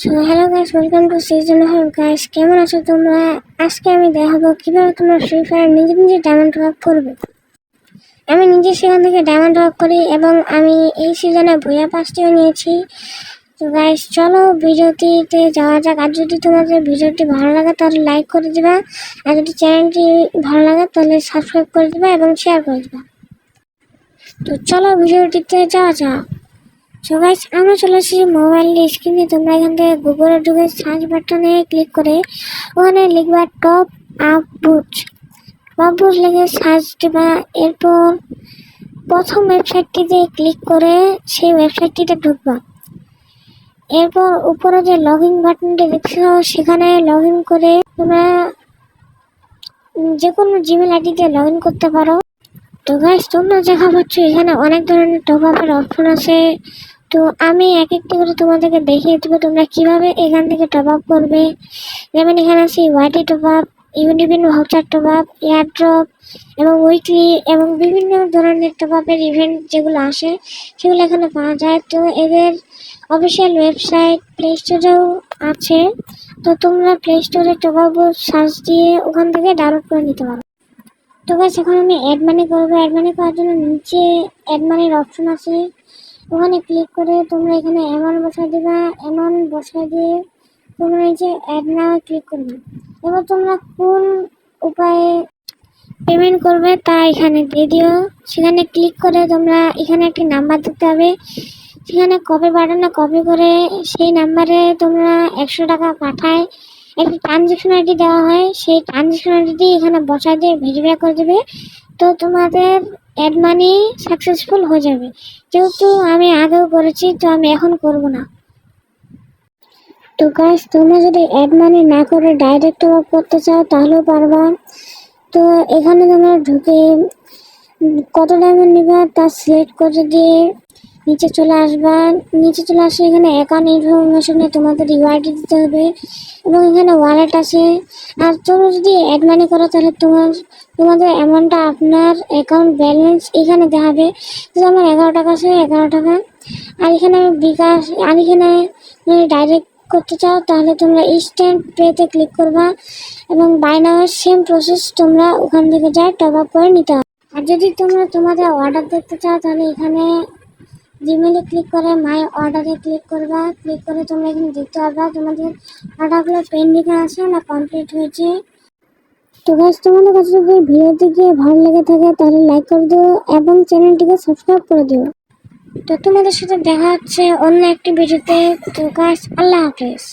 So hello guys welcome to season home guys কেমন আছো তোমরা? আজকে আমি দেখাবো কীভাবে তোমরা ফ্রি ফায়ার নিজে নিজে ডায়মন্ড ওয়ার্ক করবে। আমি নিজে সেখান থেকে ডায়মন্ড ওয়ার্ক করি এবং আমি এই সিজনে ভুয়া পাসটিও নিয়েছি। তো গাইস চলো ভিডিওটিতে যাওয়া যাক। আর যদি তোমাদের ভিডিওটি ভালো লাগে, তাহলে লাইক করে দিবা। আর যদি চ্যানেলটি ভালো লাগে, তাহলে সাবস্ক্রাইব করে দিবা এবং শেয়ার করে দিবা। তো চলো ভিডিওটিতে যাওয়া যাক। সো গাইস আমরা চলে এসেছি মোবাইল স্ক্রিনে তোমরা এখান থেকে গুগলে ঢুকে সার্চ বাটনে ক্লিক করে ওখানে লিখবা top up boot top boot লিখে সার্চ দিবা। এরপর প্রথম ওয়েবসাইটটিতে ক্লিক করে সেই ওয়েবসাইটটিতে ঢুকবা। এরপর উপরে যে লগ ইন বাটনটি দেখছ সেখানে লগ ইন করে তোমরা যে কোনো জিমেল আইডিতে লগ ইন করতে পারো। তো গাইস তোমরা দেখা পাচ্ছ এখানে অনেক ধরনের টপ আপের অপশন আছে। তো আমি এক একটি করে তোমাদেরকে দেখিয়ে দেবো তোমরা কীভাবে এখান থেকে টপ আপ করবে। যেমন এখানে আছে Y T top up UniPin voucher top up airdrop এবং উইকলি এবং বিভিন্ন ধরনের টপ আপের ইভেন্ট যেগুলো আসে, সেগুলো এখানে পাওয়া যায়। তো এদের অফিসিয়াল ওয়েবসাইট প্লে স্টোরেও আছে। তো তোমরা প্লে স্টোরে টপ আপ সার্চ দিয়ে ওখান থেকে ডাউনলোড করে নিতে পারো। তো গাছ এখন আমি অ্যাড মানি করব। অ্যাড মানি করার জন্য নিচে অ্যাড মানির অপশন আছে। ওখানে ক্লিক করে তোমরা এখানে অ্যামাউন্ট বসাই দিবা অ্যামাউন্ট বসাই দিয়ে তোমরা এই যে অ্যাড নাও ক্লিক করবে। এবার তোমরা কোন উপায়ে পেমেন্ট করবে তা এখানে দিয়ে দিও। সেখানে ক্লিক করে তোমরা এখানে একটি নাম্বার দিতে হবে। সেখানে কপি বাটনে কপি করে সেই নাম্বারে তোমরা একশো টাকা পাঠায়। একটি ট্রানজেকশন আইডি দেওয়া হয়। সেই ট্রানজেকশন আইডি এখানে বসায় দিয়ে ভেরিফাই করে দেবে। তো তোমাদের অ্যাড মানি সাকসেসফুল হয়ে যাবে। যেহেতু আমি আগেও করেছি, তো আমি এখন করব না। তো গাইস তোমরা যদি অ্যাড মানি না করে ডাইরেক্ট অফ করতে চাও, তাহলেও পারবা। তো এখানে তোমরা ঢুকে কত ডায়মন্ড নিবা, তা সিলেক্ট করে দিয়ে নিচে চলে আসবা। নিচে চলে আসে, এখানে অ্যাকাউন্ট ইনফরমেশনে তোমাদের ইউআইডি দিতে হবে। এবং এখানে ওয়ালেট আছে। আর তোমরা যদি অ্যাড মানি করো, তাহলে তোমার তোমাদের অ্যামাউন্টটা আপনার অ্যাকাউন্ট ব্যালেন্স এখানে দেখাবে। তো আমার এগারো টাকা আছে, এগারো টাকা। আর এখানে আমি বিকাশ আর এখানে ডাইরেক্ট করতে চাও, তাহলে তোমরা ইনস্ট্যান্ট পেতে ক্লিক করবা এবং বাইনার সেম প্রসেস তোমরা ওখান থেকে যাই টপ আপ করে নিতে হবে। আর যদি তোমরা তোমাদের অর্ডার দেখতে চাও, তাহলে এখানে জিমেলে ক্লিক করে মাই অর্ডারে ক্লিক করবা। ক্লিক করে তোমরা এখানে দেখতে পারবা তোমাদের অর্ডারগুলো পেন্ডিংয়ে আছে, না কমপ্লিট হয়েছে। তো গাছ তোমাদের কাছে যদি ভিডিওটি গিয়ে ভালো লেগে থাকে, তাহলে লাইক করে দিও এবং চ্যানেলটিকে সাবস্ক্রাইব করে দিও। তো তোমাদের সাথে দেখা হচ্ছে অন্য একটি ভিডিওতে। তো গাছ আল্লাহ হাফেজ।